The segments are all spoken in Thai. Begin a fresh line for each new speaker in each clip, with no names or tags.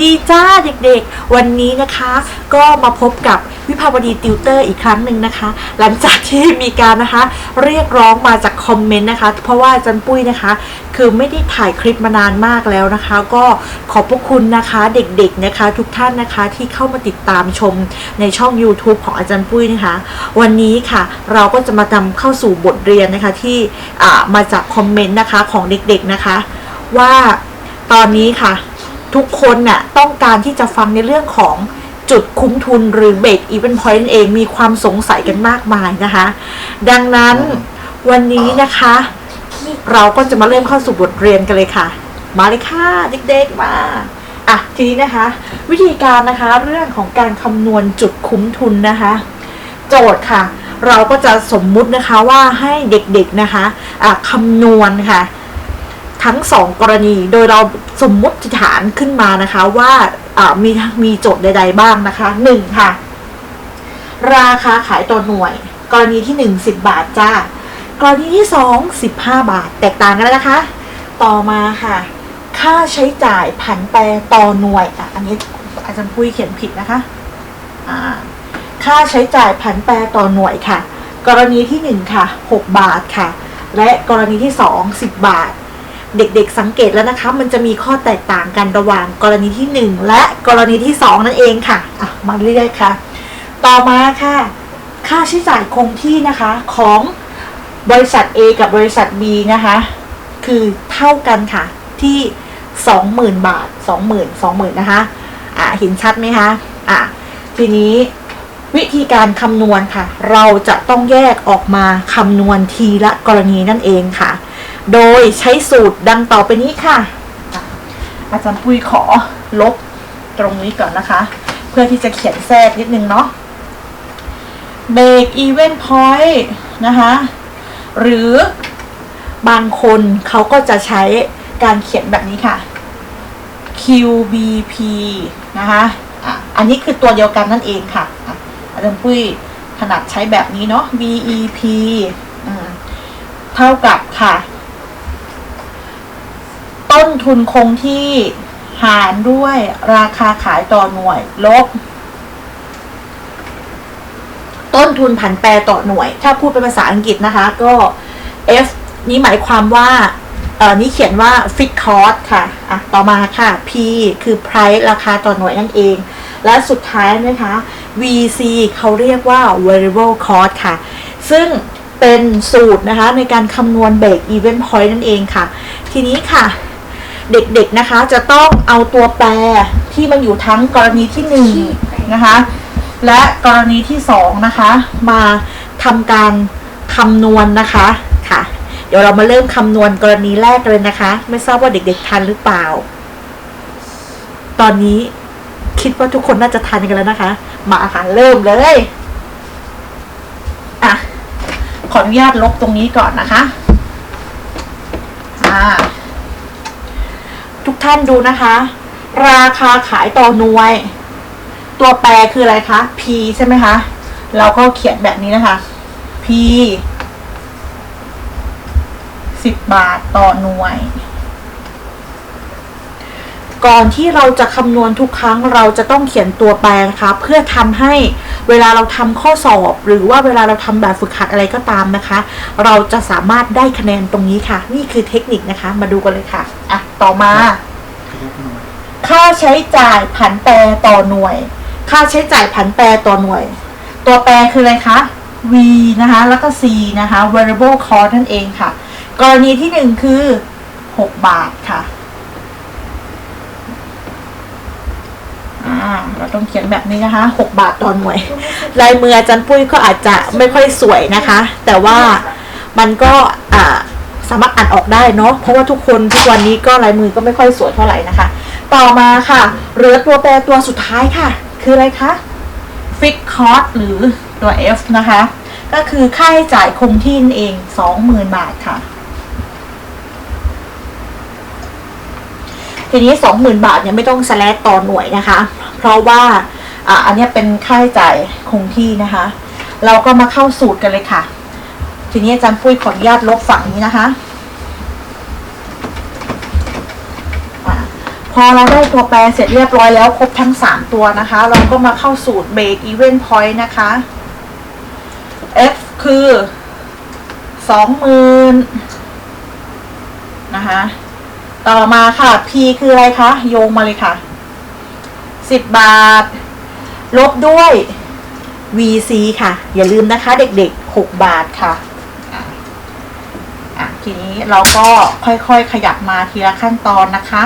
ดีจ้าเด็กๆ วันนี้นะคะ ก็มาพบกับวิภาวดีติวเตอร์อีกครั้งหนึ่งนะคะ หลังจากที่มีการนะคะ เรียกร้องมาจากคอมเมนต์นะคะ เพราะว่าอาจันปุ้ยนะคะ คือไม่ได้ถ่ายคลิปมานานมากแล้วนะคะ ก็ขอบพระคุณนะคะเด็กๆนะคะ ทุกท่านนะคะที่เข้ามาติดตามชมในช่อง YouTube ของอาจารย์ปุ้ยนะคะ วันนี้ค่ะเราก็จะมานำเข้าสู่บทเรียนนะคะที่มาจากคอมเมนต์นะคะของเด็กๆนะคะ ว่าตอนนี้ค่ะ ทุกคนน่ะต้องการที่จะฟังในเรื่องของจุดคุ้มทุนหรือเบรกอีเวนพอยต์เองมีความสงสัยกันมากมายนะคะ ดังนั้นวันนี้นะคะ เราก็จะมาเริ่มเข้าสู่บทเรียนกันเลยค่ะ มาเลยค่ะเด็กๆมาอะทีนี้นะคะ วิธีการนะคะเรื่องของการคำนวณจุดคุ้มทุนนะคะ โจทย์ค่ะ เราก็จะสมมุตินะคะว่าให้เด็กๆนะคะะคำนวณค่ะ ทั้งสองกรณี โดยเราสมมุติฐานขึ้นมานะคะว่ามีมีโจทย์ใด ๆ บ้างนะคะหนึ่งค่ะ ราคาขายต่อหน่วย กรณีที่หนึ่งสิบบาทจ้ากรณีที่สองสิบห้าบาท แตกต่างกันแล้วนะคะ ต่อมาค่ะ ค่าใช้จ่ายผันแปรต่อหน่วยอะอันนี้อาจารย์พุ้ยเขียนผิดนะคะอ่าค่าใช้จ่ายผันแปรต่อหน่วยค่ะ กรณีที่หนึ่งค่ะหกบาทค่ะ และกรณีที่สองสิบบาท เด็กๆสังเกตแล้วนะคะ มันจะมีข้อแตกต่างกันระหว่างกรณีที่ 1 และกรณีที่ 2 นั่นเองค่ะอะ มาเรื่อยๆค่ะ ต่อมาค่ะ ค่าใช้จ่ายคงที่นะคะของบริษัท A กับบริษัท B นะคะ คือเท่ากันค่ะที่ 20,000 บาท 20,000 20,000นะคะอะเห็นชัดไหมคะอะทีนี้วิธีการคำนวณค่ะ เราจะต้องแยกออกมาคำนวณทีละกรณีนั่นเองค่ะ โดยใช้สูตรดังต่อไปนี้ค่ะ อาจารย์ปุ้ยขอลบตรงนี้ก่อนนะคะ เพื่อที่จะเขียนแทรกนิดนึงเนาะ break even point นะคะ หรือบางคนเขาก็จะใช้การเขียนแบบนี้ค่ะ QBP นะคะอันนี้คือตัวเดียวกันนั่นเองค่ะ อาจารย์ปุ้ยถนัดใช้แบบนี้เนาะ BEP เท่ากับค่ะ ต้นทุนคงที่หารด้วยราคาขายต่อหน่วย ลบ ต้นทุนผันแปรต่อหน่วย ถ้าพูดเป็นภาษาอังกฤษนะคะ ก็ F นี้หมายความว่าเออนี่เขียนว่า fixed cost ค่ะ อะ ต่อมาค่ะ P คือ price ราคาต่อหน่วยนั่นเอง และสุดท้ายนะคะ VC เขาเรียกว่า variable cost ค่ะ ซึ่งเป็นสูตรนะคะในการคำนวณ break even point นั่นเองค่ะ ทีนี้ค่ะ เด็กๆนะคะ จะต้องเอาตัวแปรที่มันอยู่ทั้งกรณีที่หนึ่งนะคะ และกรณีที่สองนะคะ มาทำการคำนวณนะคะค่ะ เดี๋ยวเรามาเริ่มคำนวณกรณีแรกเลยนะคะ ไม่ทราบว่าเด็กๆทันหรือเปล่า ตอนนี้คิดว่าทุกคนน่าจะทันกันแล้วนะคะ มาค่ะเริ่มเลยอะขออนุญาตลบตรงนี้ก่อนนะคะอ่า ทุกท่านดูนะคะ ราคาขายต่อหน่วย ตัวแปรคืออะไรคะ P ใช่ไหมคะ เราก็เขียนแบบนี้นะคะ P สิบบาทต่อหน่วย ก่อนที่เราจะคำนวณทุกครั้งเราจะต้องเขียนตัวแปรนะคะเพื่อทำให้เวลาเราทำข้อสอบ หรือว่าเวลาเราทำแบบฝึกหัดอะไรก็ตามนะคะ เราจะสามารถได้คะแนนตรงนี้ค่ะ นี่คือเทคนิคนะคะ มาดูกันเลยค่ะอะ ต่อมา ค่าใช้จ่ายผันแปรต่อหน่วย ค่าใช้จ่ายผันแปรต่อหน่วย ตัวแปรคืออะไรคะ V นะคะ แล้วก็ C นะคะ variable cost นั่นเองค่ะ กรณีที่หนึ่งคือ 6 บาทค่ะอ่าเราต้องเขียนแบบนี้นะคะ 6 บาทต่อหน่วย ลายมืออาจารย์ปุ้ยก็อาจจะไม่ค่อยสวยนะคะ แต่ว่ามันก็ สามารถอ่านออกได้เนาะเพราะว่าทุกคนทุกวันนี้ก็ลายมือก็ไม่ค่อยสวยเท่าไหร่นะคะ ต่อมาค่ะเหลือตัวแปรตัวสุดท้ายค่ะ คืออะไรคะ fix cost หรือตัว F นะคะ ก็คือค่าใช้จ่ายคงที่นั่นเอง 20,000 บาทค่ะ ทีนี้ 20,000 บาทเนี่ยไม่ต้องสแลดต่อหน่วยนะคะ เพราะว่าอ่าอันนี้เป็นค่าใช้จ่ายคงที่นะคะ เราก็มาเข้าสูตรกันเลยค่ะ ทีนี้อาจารย์ปุ้ยขออนุญาตลบฝั่งนี้นะคะพอเราได้ตัวแปรเสร็จเรียบร้อยแล้วครบทั้ง 3 ตัวนะคะ เราก็มาเข้าสูตร break even point นะคะ F คือสองหมื่นนะคะต่อมาค่ะ P คืออะไรคะ โยงมาเลยค่ะสิบบาท ลบด้วย VC ค่ะ อย่าลืมนะคะเด็กๆ 6 บาทค่ะ ทีนี้เราก็ค่อยๆขยับมาทีละขั้นตอนนะคะ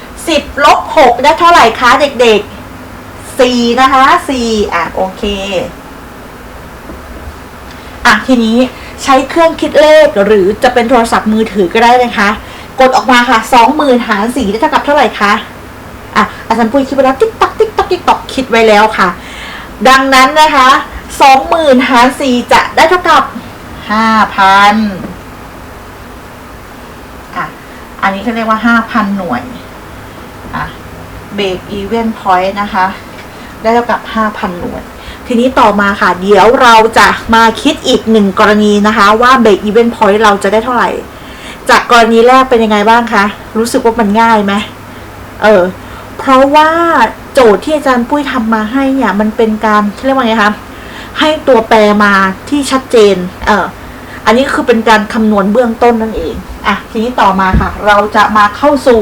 10ลบ6ได้เท่าไหร่คะเด็กๆ4นะคะ4อะโอเคอะทีนี้ใช้เครื่องคิดเลขหรือจะเป็นโทรศัพท์มือถือก็ได้นะคะ กดออกมาค่ะ20,000หาร4ได้เท่ากับเท่าไหร่คะอะอาจารย์ปุ้ยคิดไว้แล้วติ๊กตักติ๊กตักติ๊กตักคิดไว้แล้วค่ะ ดังนั้นนะคะสองหมื่นหารสี่จะได้เท่ากับห้าพัน อันนี้เขาเรียกว่าห้าพันหน่วยอะเบรกอีเวนต์พอยต์นะคะ ได้เท่ากับห้าพันหน่วย ทีนี้ต่อมาค่ะ เดี๋ยวเราจะมาคิดอีกหนึ่งกรณีนะคะ ว่าเบรกอีเวนต์พอยต์เราจะได้เท่าไหร่ จากกรณีแรกเป็นยังไงบ้างคะ รู้สึกว่ามันง่ายไหมเออ เพราะว่าโจทย์ที่อาจารย์ปุ้ยทำมาให้เนี่ย มันเป็นการเรียกว่าไงคะให้ตัวแปรมาที่ชัดเจน เออ อันนี้คือเป็นการคำนวณเบื้องต้นนั่นเอง อะ ทีนี้ต่อมาค่ะ เราจะมาเข้าสู่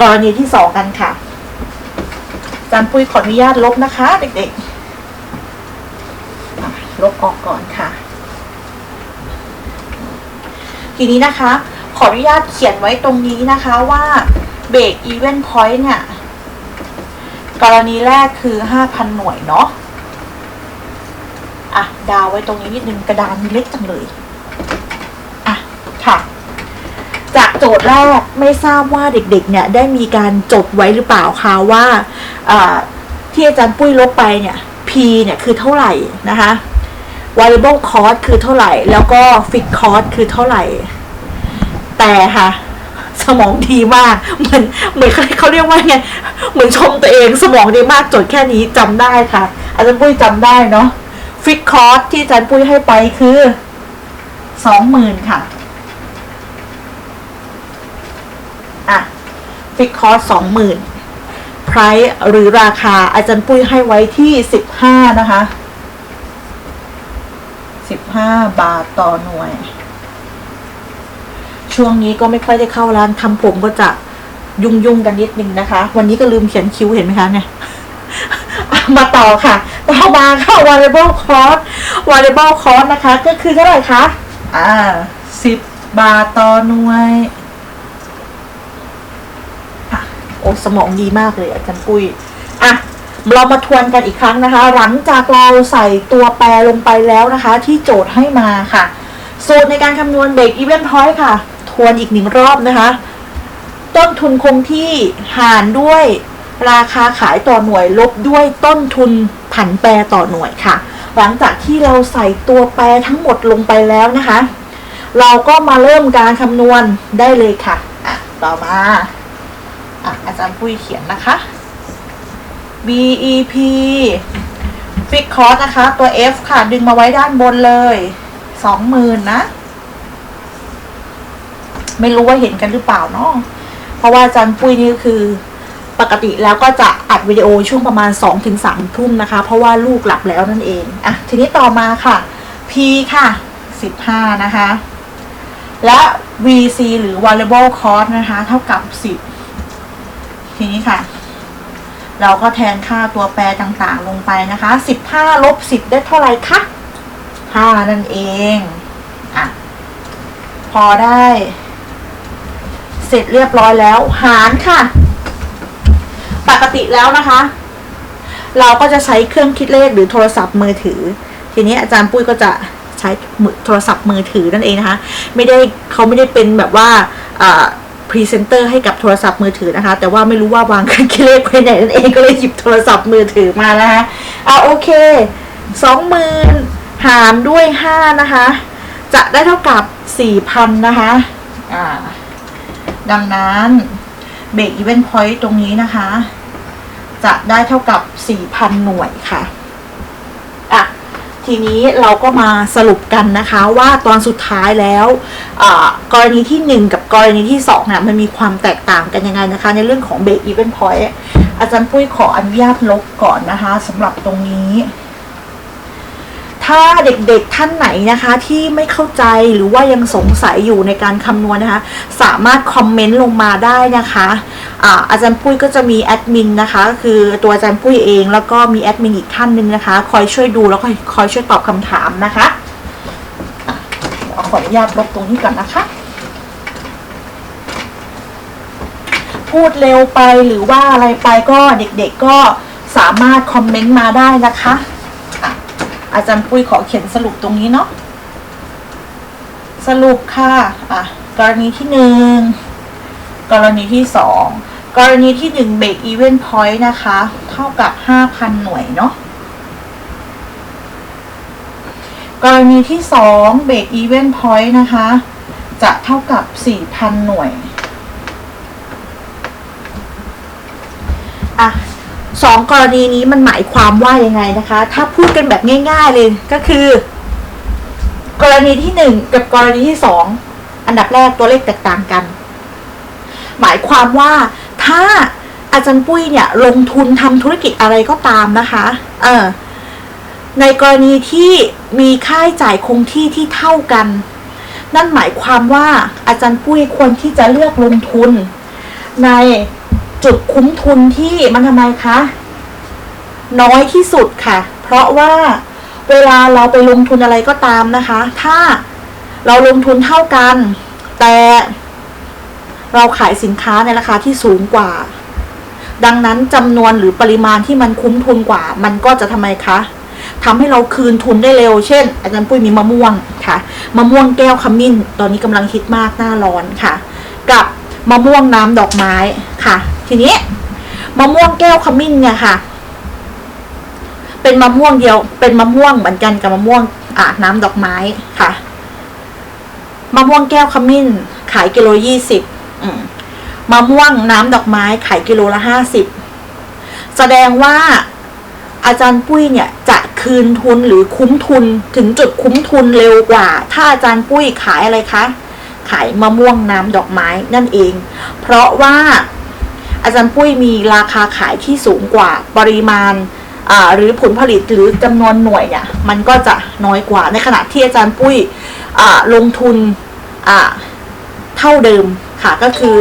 กรณีที่สองกันค่ะอาจารย์ปุ้ยขออนุญาตลบนะคะ เด็กๆ ลบออกก่อนค่ะ ทีนี้นะคะ ขออนุญาตเขียนไว้ตรงนี้นะคะว่าเบรกอีเวนต์พอยต์เนี่ย กรณีแรกคือ 5,000 หน่วยเนาะอะ ดาวไว้ตรงนี้นิดนึงกระดานมีเล็กจังเลย อะ ค่ะ จาก โจทย์แรกไม่ทราบว่าเด็กๆเนี่ยได้มีการจดไว้หรือเปล่าคะว่าที่อาจารย์ปุ้ยลบไปเนี่ย P เนี่ยคือเท่าไหร่นะคะ variable cost คือเท่าไหร่ แล้วก็ fixed cost คือเท่าไหร่ แต่ค่ะสมองดีมากเหมือนเหมือนเขาเรียกว่าไงเหมือนชมตัวเองสมองดีมากจดแค่นี้จำได้ค่ะ อาจารย์ปุ้ยจำได้เนาะฟิกคอร์สที่อาจารย์ปุ้ยให้ไปคือสองหมื่นค่ะ ฟิกคอร์สสองหมื่นไพรหรือราคาอาจารย์ปุ้ยให้ไว้ที่สิบห้านะคะสิบห้าบาทต่อหน่วย ช่วงนี้ก็ไม่ค่อยได้เข้าร้านทำผมก็จะยุ่งยุ่งๆกันนิดนึงนะคะ วันนี้ก็ลืมเขียนคิ้วเห็นไหมคะเนี่ยมาต่อค่ะต่อมาค่ะ variable cost variable cost นะคะ ก็คือเท่าไหร่คะ อ่าสิบบาทต่อหน่วย โอ้สมองดีมากเลยอาจารย์ปุ้ยอะเรามาทวนกันอีกครั้งนะคะ หลังจากเราใส่ตัวแปรลงไปแล้วนะคะ ที่โจทย์ให้มาค่ะ สูตรในการคำนวณเบรกอีเวนต์พอยต์ค่ะ ทวนอีกหนึ่งรอบนะคะ ต้นทุนคงที่หารด้วยราคาขายต่อหน่วยลบด้วยต้นทุนผันแปรต่อหน่วยค่ะ หลังจากที่เราใส่ตัวแปรทั้งหมดลงไปแล้วนะคะ เราก็มาเริ่มการคำนวณได้เลยค่ะอะต่อมา อาจารย์ปุ้ยเขียนนะคะ BEP Fix Cost นะคะ ตัว F ค่ะ ดึงมาไว้ด้านบนเลยสองหมื่นนะ ไม่รู้ว่าเห็นกันหรือเปล่าเนาะเพราะว่าอาจารย์ปุ้ยนี่ก็คือปกติแล้วก็จะอัดวิดีโอช่วงประมาณ 2-3 ทุ่มนะคะ เพราะว่าลูกหลับแล้วนั่นเอง อะ ทีนี้ต่อมาค่ะ P ค่ะ 15 นะคะ และ VC หรือ variable cost นะคะ เท่ากับ 10 ทีนี้ค่ะ เราก็แทนค่าตัวแปรต่างๆ ลงไปนะคะ15ลบ10ได้เท่าไหร่คะ5นั่นเองอะพอได้ เสร็จเรียบร้อยแล้ว หารค่ะ ปกติแล้วนะคะ เราก็จะใช้เครื่องคิดเลขหรือโทรศัพท์มือถือ ทีนี้อาจารย์ปุ้ยก็จะใช้โทรศัพท์มือถือนั่นเองนะคะ ไม่ได้เขาไม่ได้เป็นแบบว่า พรีเซนเตอร์ให้กับโทรศัพท์มือถือนะคะ แต่ว่าไม่รู้ว่าวางเครื่องคิดเลขไว้ไหนนั่นเองก็เลยหยิบโทรศัพท์มือถือมานะคะอะโอเคสองหมื่นหารด้วยห้านะคะ จะได้เท่ากับสี่พันนะคะอ่าดังนั้นเบรกอีเวนต์พอยต์ตรงนี้นะคะ จะได้เท่ากับ 4,000 หน่วยค่ะ ทีนี้เราก็มาสรุปกันนะคะว่าตอนสุดท้ายแล้วกรณีที่ 1 กับกรณีที่2เนี่ยมันมีความแตกต่างกันยังไงนะคะ ในเรื่องของเบรกอีเวนต์พอยต์อาจารย์ปุ้ยขออนุญาตลบก่อนนะคะสำหรับตรงนี้ ถ้าเด็กๆท่านไหนนะคะที่ไม่เข้าใจหรือว่ายังสงสัยอยู่ในการคำนวณนะคะ สามารถคอมเมนต์ลงมาได้นะคะอาอาจารย์ปุ้ยก็จะมีแอดมินนะคะคือตัวอาจารย์ปุ้ยเองแล้วก็มีแอดมินอีกท่านหนึ่งนะคะ คอยช่วยดูแล้วก็คอยช่วยตอบคำถามนะคะเดี๋ยวขออนุญาตลบตรงนี้ก่อนนะคะ พูดเร็วไปหรือว่าอะไรไปก็เด็กๆก็สามารถคอมเมนต์มาได้นะคะ อาจารย์ปุ้ยขอเขียนสรุปตรงนี้เนาะสรุปค่ะอะกรณีที่หนึ่งกรณีที่สองกรณีที่หนึ่งเบรกอีเวนต์พอยต์นะคะ เท่ากับห้าพันหน่วยเนาะกรณีที่สองเบรกอีเวนต์พอยต์นะคะ จะเท่ากับสี่พันหน่วย อะ สองกรณีนี้มันหมายความว่ายังไงนะคะ ถ้าพูดกันแบบง่าย ๆเลยก็คือ กรณีที่หนึ่งกับกรณีที่สองอันดับแรกตัวเลขแตกต่างกัน หมายความว่าถ้าอาจารย์ปุ้ยเนี่ยลงทุนทำธุรกิจอะไรก็ตามนะคะ เออในกรณีที่มีค่าใช้จ่ายคงที่ที่เท่ากัน นั่นหมายความว่าอาจารย์ปุ้ยควรที่จะเลือกลงทุนใน จุดคุ้มทุนที่มันทำไมคะ น้อยที่สุดค่ะ เพราะว่าเวลาเราไปลงทุนอะไรก็ตามนะคะ ถ้าเราลงทุนเท่ากัน แต่เราขายสินค้าในราคาที่สูงกว่า ดังนั้นจำนวนหรือปริมาณที่มันคุ้มทุนกว่า มันก็จะทำไมคะทำให้เราคืนทุนได้เร็ว เช่น อาจารย์ปุ้ยมีมะม่วงค่ะ มะม่วงแก้วขมิ้น ตอนนี้กำลังฮิตมากหน้าร้อนค่ะ กับ มะม่วงน้ำดอกไม้ค่ะ ทีนี้มะม่วงแก้วขมิ้นเนี่ยค่ะ เป็นมะม่วงเดียว เป็นมะม่วงเหมือนกันกับมะม่วงอ่าน้ำดอกไม้ค่ะมะม่วงแก้วขมิ้น ขายกิโลยี่สิบมะม่วงน้ำดอกไม้ ขายกิโลละห้าสิบแสดงว่าอาจารย์ปุ้ยเนี่ยจะคืนทุนหรือคุ้มทุนถึงจุดคุ้มทุนเร็วกว่า ถ้าอาจารย์ปุ้ยขายอะไรคะ ขายมะม่วงน้ำดอกไม้นั่นเอง เพราะว่าอาจารย์ปุ้ยมีราคาขายที่สูงกว่าปริมาณหรือผลผลิตหรือจำนวนหน่วยเนี่ยมันก็จะน้อยกว่าในขณะที่อาจารย์ปุ้ยลงทุนเท่าเดิมค่ะก็คือ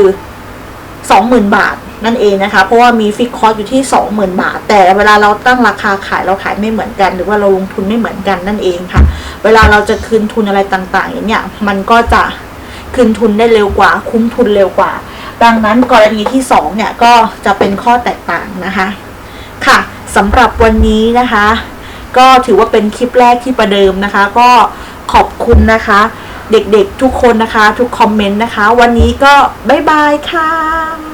สองหมื่นบาทนั่นเองนะคะ เพราะว่ามีฟิกคอสอยู่ที่สองหมื่นบาท แต่เวลาเราตั้งราคาขายเราขายไม่เหมือนกัน หรือว่าเราลงทุนไม่เหมือนกันนั่นเองค่ะ เวลาเราจะคืนทุนอะไรต่างๆอย่างเนี้ยมันก็จะ คืนทุนได้เร็วกว่า คุ้มทุนเร็วกว่า ดังนั้นกรณีที่สองเนี่ย ก็จะเป็นข้อแตกต่างนะคะ ค่ะสำหรับวันนี้นะคะ ก็ถือว่าเป็นคลิปแรกที่ประเดิมนะคะ ก็ขอบคุณนะคะ เด็กๆทุกคนนะคะ ทุกคอมเมนต์นะคะ วันนี้ก็บ๊ายบายค่ะ